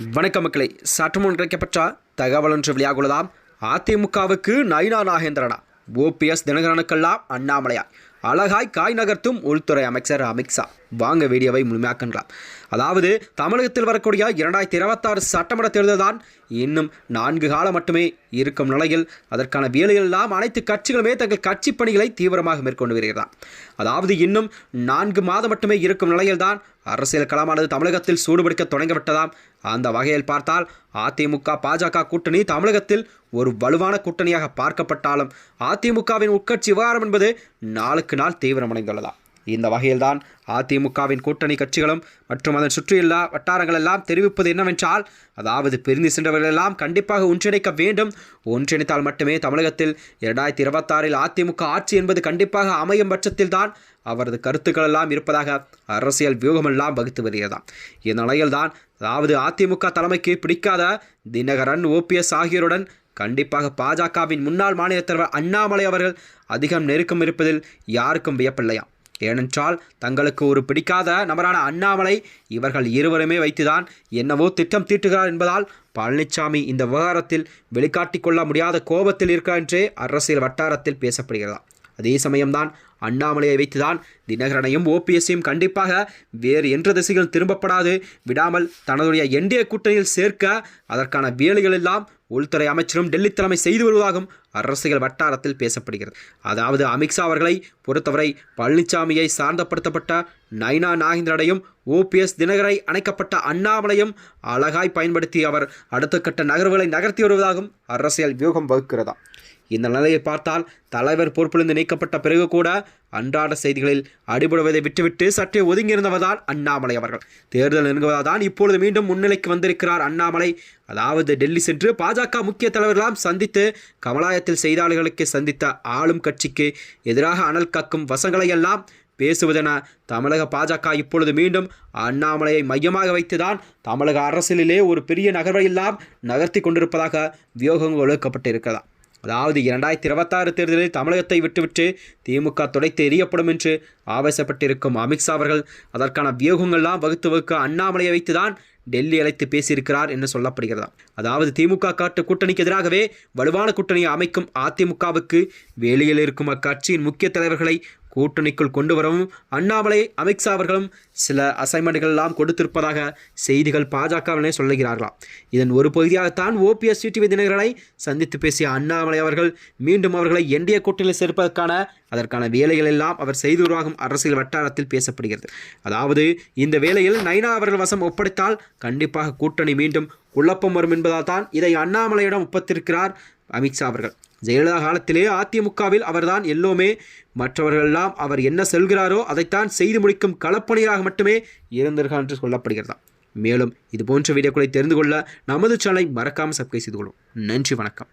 வணக்க மக்களை சற்றுமுன் கிடைக்கப்பட்ட தகவல் ஒன்று வெளியாகுள்ளதாம் அதிமுகவுக்கு நயினா நாகேந்திரனா ஓபிஎஸ் தினகரனுக்கெல்லாம் அண்ணாமலையா? அழகாய் காய் நகர்த்தும் உள்துறை அமைச்சர் அமித்ஷா வாங்க வீடியோவை முழுமையாக்கின்றார் அதாவது தமிழகத்தில் வரக்கூடிய இரண்டாயிரத்தி இருபத்தாறு சட்டமன்ற தேர்தல் தான் இன்னும் நான்கு காலம் மட்டுமே இருக்கும் நிலையில் அதற்கான வேலைகள் எல்லாம் அனைத்து கட்சிகளுமே தங்கள் கட்சி பணிகளை தீவிரமாக மேற்கொண்டு வருகிறார். அதாவது இன்னும் நான்கு மாதம் மட்டுமே இருக்கும் நிலையில்தான் அரசியல் களமானது தமிழகத்தில் சூடுபிடிக்க தொடங்கிவிட்டதாம். அந்த வகையில் பார்த்தால் அதிமுக பாஜக கூட்டணி தமிழகத்தில் ஒரு வலுவான கூட்டணியாக பார்க்கப்பட்டாலும் அதிமுகவின் உட்கட்சி விவகாரம் என்பது நாளுக்கு நாள் தீவிரமடைந்துள்ளதாம். இந்த வகையில்தான் அதிமுகவின் கூட்டணி கட்சிகளும் மற்றும் அதன் சுற்றியுள்ள வட்டாரங்கள் எல்லாம் தெரிவிப்பது என்னவென்றால் அதாவது பிரிந்து சென்றவர்கள் எல்லாம் கண்டிப்பாக ஒன்றிணைக்க வேண்டும். ஒன்றிணைத்தால் மட்டுமே தமிழகத்தில் இரண்டாயிரத்தி இருபத்தாறில் அதிமுக ஆட்சி என்பது கண்டிப்பாக அமையும் பட்சத்தில்தான் அவரது கருத்துக்கள் எல்லாம் இருப்பதாக அரசியல் வியூகமெல்லாம் வகுத்து வருகிறதாம். இந்த நிலையில்தான் அதாவது அதிமுக தலைமைக்கு பிடிக்காத தினகரன் ஓபிஎஸ் ஆகியோருடன் கண்டிப்பாக பாஜகவின் முன்னாள் மாநில தலைவர் அண்ணாமலை அவர்கள் அதிகம் நெருக்கம் இருப்பதில் யாருக்கும் வியப்பில்லையாம். ஏனென்றால் தங்களுக்கு ஒரு பிடிக்காத நபரான அண்ணாமலை இவர்கள் இருவருமே வைத்துதான் என்னவோ திட்டம் தீட்டுகிறார் என்பதால் பழனிசாமி இந்த விவகாரத்தில் வெளிக்காட்டிக் கொள்ள முடியாத கோபத்தில் இருக்கிறார் என்றே அரசியல் வட்டாரத்தில் பேசப்படுகிறதா அதே சமயம்தான் அண்ணாமலையை வைத்துதான் தினகரனையும் ஓபிஎஸ்ஸையும் கண்டிப்பாக வேறு என்ற திசைகள் திரும்பப்படாது. விடாமல் தனதுடைய என்டிஏ கூட்டணியில் சேர்க்க அதற்கான வேலைகள் எல்லாம் உள்துறை அமைச்சரும் டெல்லி தலைமை செய்து வருவதாகவும் அரசியல் வட்டாரத்தில் பேசப்படுகிறது. அதாவது அமித்ஷா அவர்களை பொறுத்தவரை பழனிசாமியை சார்ந்தப்படுத்தப்பட்ட நைனா நாகேந்திரனையும் ஓபிஎஸ் தினகரை அணைக்கப்பட்ட அண்ணாமலையும் அழகாய் பயன்படுத்தி அவர் அடுத்த கட்ட நகர்வுகளை நகர்த்தி வருவதாகவும் அரசியல் வியூகம் வகுக்கிறதா. இந்த நிலையை பார்த்தால் தலைவர் பொறுப்பிலிருந்து நீக்கப்பட்ட பிறகு கூட அன்றாட செய்திகளில் அடிபடுவதை விட்டுவிட்டு சற்றே ஒதுங்கியிருந்தவர்தான் அண்ணாமலை அவர்கள். தேர்தல் நெருங்குவதால் தான் இப்பொழுது மீண்டும் முன்னிலைக்கு வந்திருக்கிறார் அண்ணாமலை. அதாவது டெல்லி சென்று பாஜக முக்கிய தலைவர்களாம் சந்தித்து கமலாயத்தில் செய்தியாளர்களுக்கு சந்தித்த ஆளும் கட்சிக்கு எதிராக அனல் கக்கும் வசங்களை எல்லாம் பேசுவதென தமிழக பாஜக இப்பொழுது மீண்டும் அண்ணாமலையை மையமாக வைத்துதான் தமிழக அரசியலிலே ஒரு பெரிய நகர்வை எல்லாம் நகர்த்தி கொண்டிருப்பதாக வியோகங்கள் ஒழுக்கப்பட்டிருக்கிறதா. அதாவது இரண்டாயிரத்தி இருபத்தாறு தேர்தலில் தமிழகத்தை விட்டுவிட்டு திமுக துடைத்து எரியப்படும் என்று ஆவேசப்பட்டிருக்கும் அமித்ஷா அவர்கள் அதற்கான வியூகங்கள்லாம் வகுத்து வகுக்க அண்ணாமலையை வைத்துதான் டெல்லி அழைத்து பேசியிருக்கிறார் என்று சொல்லப்படுகிறதா. அதாவது திமுக காட்டு கூட்டணிக்கு எதிராகவே வலுவான கூட்டணியை அமைக்கும் அதிமுகவுக்கு வெளியில் இருக்கும் அக்கட்சியின் முக்கிய தலைவர்களை கூட்டணிக்குள் கொண்டு வரவும் அண்ணாமலை அமித்ஷா அவர்களும் சில அசைன்மெண்ட்கள் எல்லாம் கொடுத்திருப்பதாக செய்திகள் பாஜகவினே சொல்லுகிறார்களாம். இதன் ஒரு பகுதியாகத்தான் ஓபிஎஸ் டிடிவி தினகரனை சந்தித்து பேசிய அண்ணாமலை அவர்கள் மீண்டும் அவர்களை என்டிஏ கூட்டணியில் சேர்ப்பதற்கான அதற்கான வேலைகள் எல்லாம் அவர் செய்து உருவாகும் அரசியல் வட்டாரத்தில் பேசப்படுகிறது. அதாவது இந்த வேளையில் நைனா அவர்கள் வசம் ஒப்படைத்தால் கண்டிப்பாக கூட்டணி மீண்டும் குழப்பம் வரும் என்பதால் தான் இதை அண்ணாமலையிடம் ஒப்பத்திருக்கிறார் அமித்ஷா அவர்கள். ஜெயலலிதா காலத்திலே அதிமுகவில் அவர்தான் எல்லோமே மற்றவர்களெல்லாம் அவர் என்ன செல்கிறாரோ அதைத்தான் செய்து முடிக்கும் களப்பணியாக மட்டுமே இருந்திருக்கார் என்று சொல்லப்படுகிறதா. மேலும் இது போன்ற வீடியோக்களை தெரிந்து கொள்ள நமது சேனலை மறக்காமல் சப்ஸ்கிரைப் செய்து கொள்ளும். நன்றி வணக்கம்.